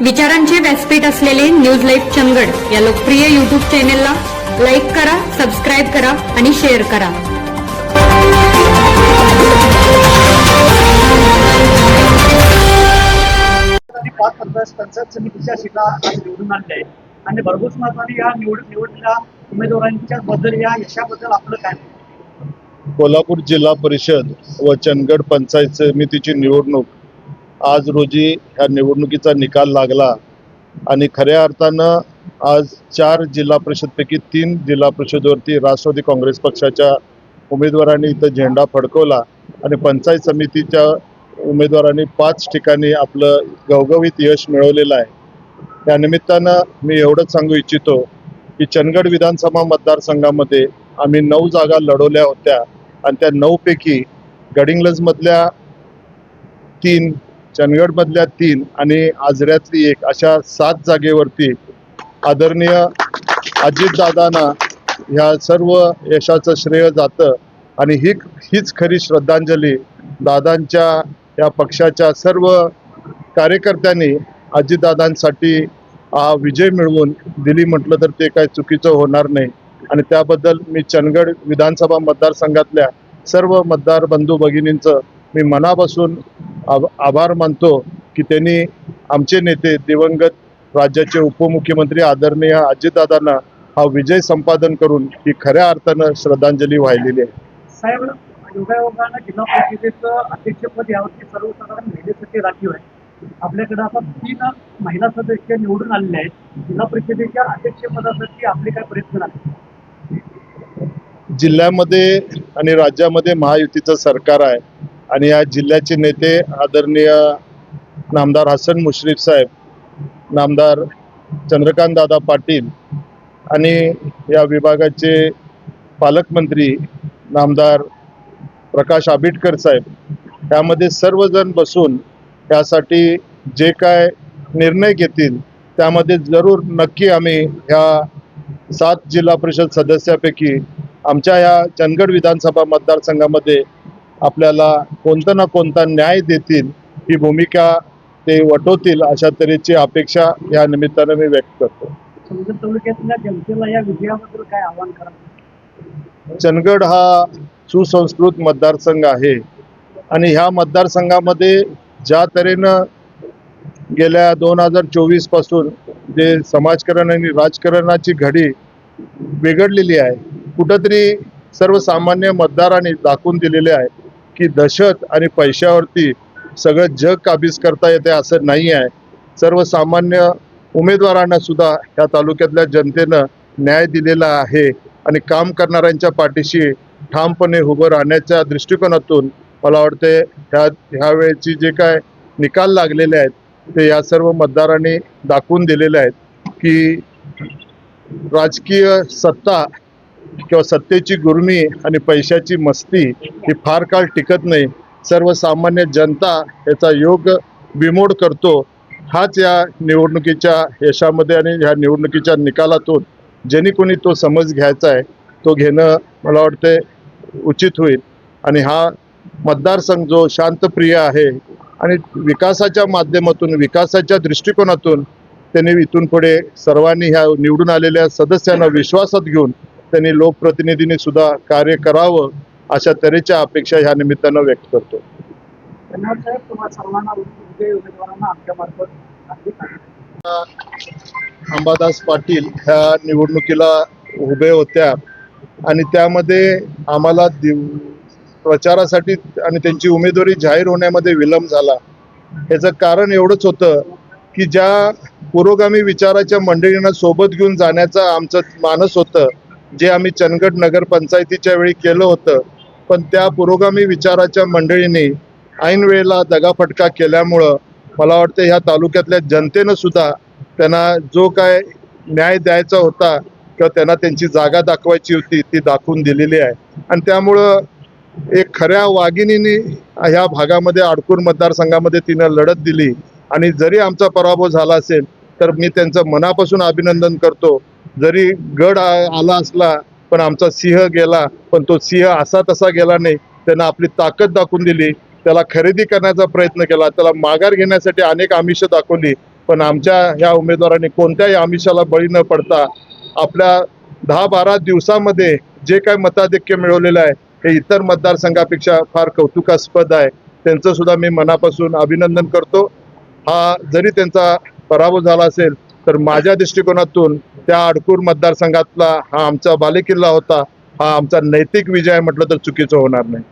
विचारांचे व्यासपीठ असलेले न्यूज लाईव्ह चंदगड या लोकप्रिय युट्यूब चॅनेलला लाईक करा सबस्क्राईब करा आणि शेअर करा. आणि पाच पंचायत पंचायत समितीच्या सीटा आज निवडून आणल्या आहेत. आणि भरघोस मताने या निवड निवडलेल्या उमेदवारांच्या बद्दल या यशाबद्दल आपलं काय कोल्हापूर जिल्हा परिषद व चंदगड पंचायत समितीची निवडणूक आज रोजी ह्या निवडणुकीचा निकाल लागला आणि खऱ्या अर्थानं आज चार जिल्हा परिषदपैकी तीन जिल्हा परिषदवरती राष्ट्रवादी काँग्रेस पक्षाच्या उमेदवारांनी इथं झेंडा फडकवला आणि पंचायत समितीच्या उमेदवारांनी पाच ठिकाणी आपलं गवगवीत यश मिळवलेलं आहे. त्या निमित्तानं मी एवढंच सांगू इच्छितो की चंदगड विधानसभा मतदारसंघामध्ये आम्ही नऊ जागा लढवल्या होत्या आणि त्या नऊपैकी गडिंग्लजमधल्या तीन चंदगडमधल्या तीन आणि आजऱ्यातली एक अशा सात जागेवरती आदरणीय अजितदादांना ह्या सर्व यशाचं श्रेय जातं. आणि ही हीच खरी श्रद्धांजली दादांच्या या पक्षाच्या सर्व कार्यकर्त्यांनी अजितदादांसाठी हा विजय मिळवून दिली. म्हटलं तर ते काय चुकीचं होणार नाही. आणि त्याबद्दल मी चंदगड विधानसभा मतदारसंघातल्या सर्व मतदार बंधू भगिनींचं मी मनापासून आभ आभार मानतो की त्यांनी आमचे नेते दिवंगत राज्याचे उपमुख्यमंत्री आदरणीय अजितदादांना हा विजय संपादन करून ही खऱ्या अर्थानं श्रद्धांजली वाहिलेली आहे. साहेब योगायोगानं जिल्हा परिषदेचं अध्यक्षपद यावरती सर्वसाधारण महिलेसाठी राखीव आहे. आपल्याकडे आता तीन महिला सदस्य निवडून आलेले आहेत. जिल्हा परिषदेच्या अध्यक्षपदासाठी आपले काय प्रयत्न आहेत? जिल्ह्यामध्ये आणि राज्यामध्ये महायुतीचं सरकार आहे. आणि या जिल्ह्याचे नेते आदरणीय नामदार हसन मुश्रीफ साहेब नामदार चंद्रकांत दादा पाटील आणि या विभागाचे पालकमंत्री नामदार प्रकाश आंबेडकर साहेब त्यामध्ये सर्वजण बसून त्यासाठी जे काय निर्णय घेतील त्यामध्ये जरूर नक्की आम्ही ह्या सात जिल्हा परिषद सदस्यापैकी आमच्या या चंदगड विधानसभा मतदारसंघामध्ये आपल्याला कोणता ना कोणता न्याय देतील ही भूमिका ते वटवतील अशा तऱ्हेची अपेक्षा या निमित्तानं मी व्यक्त करतो. चंदगड हा सुसंस्कृत मतदारसंघ आहे. आणि ह्या मतदारसंघामध्ये ज्या तऱ्हेनं गेल्या दोन हजार चोवीसपासून जे समाजकारण आणि राजकारणाची घडी बिघडलेली आहे कुठंतरी सर्वसामान्य मतदारांनी दाखवून दिलेले आहे. की दहशत आणि पैशावरती सगळं जग काबीज करता येते असं नाही आहे. सर्वसामान्य उमेदवारांना सुद्धा ह्या तालुक्यातल्या जनतेनं न्याय दिलेला आहे आणि काम करणाऱ्यांच्या पाठीशी ठामपणे उभं राहण्याच्या दृष्टिकोनातून मला वाटते ह्या ह्यावेळेची जे काय निकाल लागलेले आहेत ते या सर्व मतदारांनी दाखवून दिलेले आहेत की राजकीय सत्ता किंवा सत्तेची गुर्मी आणि पैशाची मस्ती ही फार काळ टिकत नाही. सर्वसामान्य जनता याचा योग बिमोड करतो. हाच या निवडणुकीच्या यशामध्ये आणि ह्या निवडणुकीच्या निकालातून ज्यांनी कोणी तो समज घ्यायचा आहे तो घेणं मला वाटते उचित होईल. आणि हा मतदारसंघ जो शांतप्रिय आहे आणि विकासाच्या माध्यमातून विकासाच्या दृष्टिकोनातून त्यांनी इथून पुढे सर्वांनी ह्या निवडून आलेल्या सदस्यांना विश्वासात घेऊन त्यांनी लोकप्रतिनिधींनी सुद्धा कार्य करावं अशा तऱ्हेच्या अपेक्षा ह्या निमित्तानं व्यक्त करतो. अंबादास पाटील ह्या निवडणुकीला उभे होत्या आणि त्यामध्ये आम्हाला प्रचारासाठी आणि त्यांची उमेदवारी जाहीर होण्यामध्ये विलंब झाला ह्याचं कारण एवढंच होतं की ज्या पुरोगामी विचाराच्या मंडळींना सोबत घेऊन जाण्याचं आमचं मानस होतं जे आम्ही चंदगड नगरपंचायतीच्या वेळी केलं होतं पण त्या पुरोगामी विचाराच्या मंडळींनी ऐन वेळेला दगाफटका केल्यामुळं मला वाटतं ह्या तालुक्यातल्या जनतेनं सुद्धा त्यांना जो काय न्याय द्यायचा होता किंवा त्यांना त्यांची जागा दाखवायची होती ती दाखवून दिलेली आहे. आणि त्यामुळं एक खऱ्या वाघिणीने ह्या भागामध्ये आडकूर मतदारसंघामध्ये तिनं लढत दिली. आणि जरी आमचा पराभव झाला असेल तर मी त्यांचं मनापासून अभिनंदन करतो. जरी गड आला असला पण आमचा सिंह गेला पण तो सिंह असा तसा गेला नाही. त्यांना आपली ताकद दाखवून दिली. त्याला खरेदी करण्याचा प्रयत्न केला. त्याला माघार घेण्यासाठी अनेक आमिष दाखवली. पण आमच्या ह्या उमेदवारांनी कोणत्याही आमिषाला बळी न पडता आपल्या दहा बारा दिवसामध्ये जे काय मताधिक्य मिळवलेलं आहे हे इतर मतदारसंघापेक्षा फार कौतुकास्पद आहे. त्यांचं सुद्धा मी मनापासून अभिनंदन करतो. हा जरी त्यांचा पराभव झाला असेल तर माझ्या दृष्टिकोनातून त्या अडकूर मतदारसंघातला हा आमचा बालेकिल्ला होता हा आमचा नैतिक विजय म्हटलं तर चुकीचं होणार नाही.